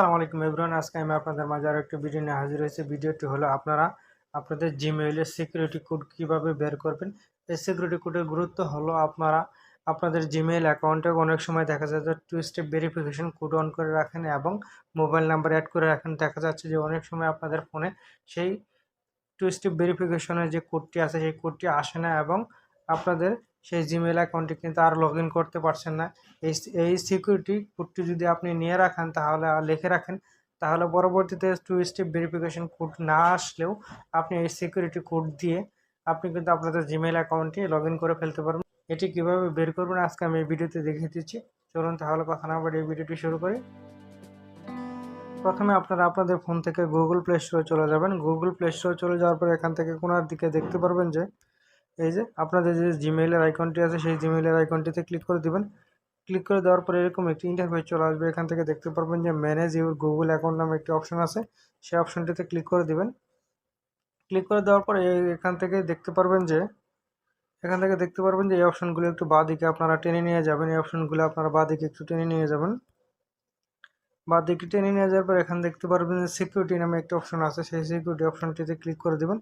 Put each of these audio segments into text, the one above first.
আসসালামু আলাইকুম এভরিওয়ান, আজকে আমি আপনাদের মাঝে আরও একটি ভিডিও নিয়ে হাজির হয়েছি। ভিডিওটি হলো আপনারা আপনাদের জিমেইলের সিকিউরিটি কোড কীভাবে বের করবেন? এই সিকিউরিটি কোডের গুরুত্ব হলো আপনারা আপনাদের জিমেইল অ্যাকাউন্টে অনেক সময় দেখা যায় যে two step verification code on করে রাখেন এবং মোবাইল নাম্বার অ্যাড করে রাখেন। দেখা যাচ্ছে যে অনেক সময় আপনাদের ফোনে সেই টু স্টেপ ভেরিফিকেশনের যে কোডটি আছে, সেই কোডটি আসে না এবং আপনাদের সেই জিমেইল অ্যাকাউন্টে কিন্তু আর লগ করতে পারছেন না। এই এই সিকিউরিটি কোডটি যদি আপনি নিয়ে রাখেন তাহলে লিখে রাখেন, তাহলে পরবর্তীতে টু স্টেপ ভেরিফিকেশন কোড না আসলেও আপনি এই সিকিউরিটি কোড দিয়ে আপনি কিন্তু আপনাদের জিমেইল অ্যাকাউন্টে লগ করে ফেলতে পারবেন। এটি কীভাবে বের করবেন আজকে আমি এই ভিডিওতে দেখিয়ে দিচ্ছি। চলুন তাহলে কথা না বলে এই ভিডিওটি শুরু করি। প্রথমে আপনারা আপনাদের ফোন থেকে গুগল প্লে স্টোরে চলে যাবেন। গুগল প্লে স্টোরে চলে যাওয়ার পর এখান থেকে কোনার দিকে দেখতে পারবেন যে এই যে আপনাদের যে জিমেইলের আইকনটি আছে, সেই জিমেইলের আইকনটিতে ক্লিক করে দিবেন। ক্লিক করে দেওয়ার পরে এরকম একটি ইন্টারফেস চলে আসবে। এখান থেকে দেখতে পারবেন যে ম্যানেজ ইউর গুগল অ্যাকাউন্ট নামে একটি অপশন আছে। সেই অপশনটিতে ক্লিক করে দিবেন। ক্লিক করে দেওয়ার পরে এখান থেকে দেখতে পারবেন যে, এখান থেকে দেখতে পারবেন যে এই অপশনগুলো একটু বাঁ দিকে আপনারা টেনে নিয়ে যাবেন। এই অপশনগুলো আপনারা বাঁ দিকে একটু টেনে নিয়ে যাবেন। বাঁ দিকে টেনে নিয়ে যাওয়ার পর এখানে দেখতে পারবেন যে সিকিউরিটি নামে একটা অপশন আছে। সেই সিকিউরিটি অপশনটিতে ক্লিক করে দেবেন।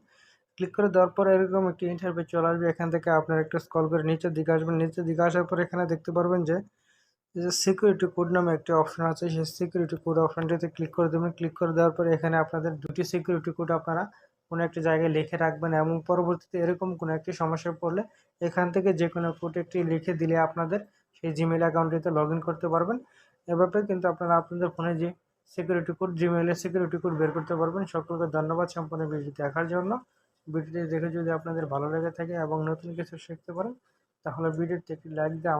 ক্লিক করে দেওয়ার পরে এরকম একটি ইন্টারভিউ চলে আসবে। এখান থেকে আপনার একটু স্কল করে নিচের দিকে আসবেন। নিচের দিকে আসার পর এখানে দেখতে পারবেন যে সিকিউরিটি কোড নামে একটি অপশন আছে। সেই সিকিউরিটি কোড অপশনটিতে ক্লিক করে দেবেন। ক্লিক করে দেওয়ার পরে এখানে আপনাদের দুটি সিকিউরিটি কোড আপনারা কোনো একটি জায়গায় লিখে রাখবেন এবং পরবর্তীতে এরকম কোনো একটি সমস্যা পড়লে এখান থেকে যে কোনো কোড একটি লিখে দিলে আপনাদের সেই জিমেল অ্যাকাউন্টটিতে লগ করতে পারবেন। এভাবে কিন্তু আপনারা আপনাদের ফোনে যে সিকিউরিটি কোড জিমেইলের সিকিউরিটি কোড বের করতে পারবেন। সকলকে ধন্যবাদ। সম্পূর্ণ ভিডিওটি দেখার জন্য। ভিডিওটি দেখে যদি আপনাদের ভালো লেগে থাকে এবং নতুন কিছু শিখতে পারেন, তাহলে ভিডিওটি একটি লাইক দিয়ে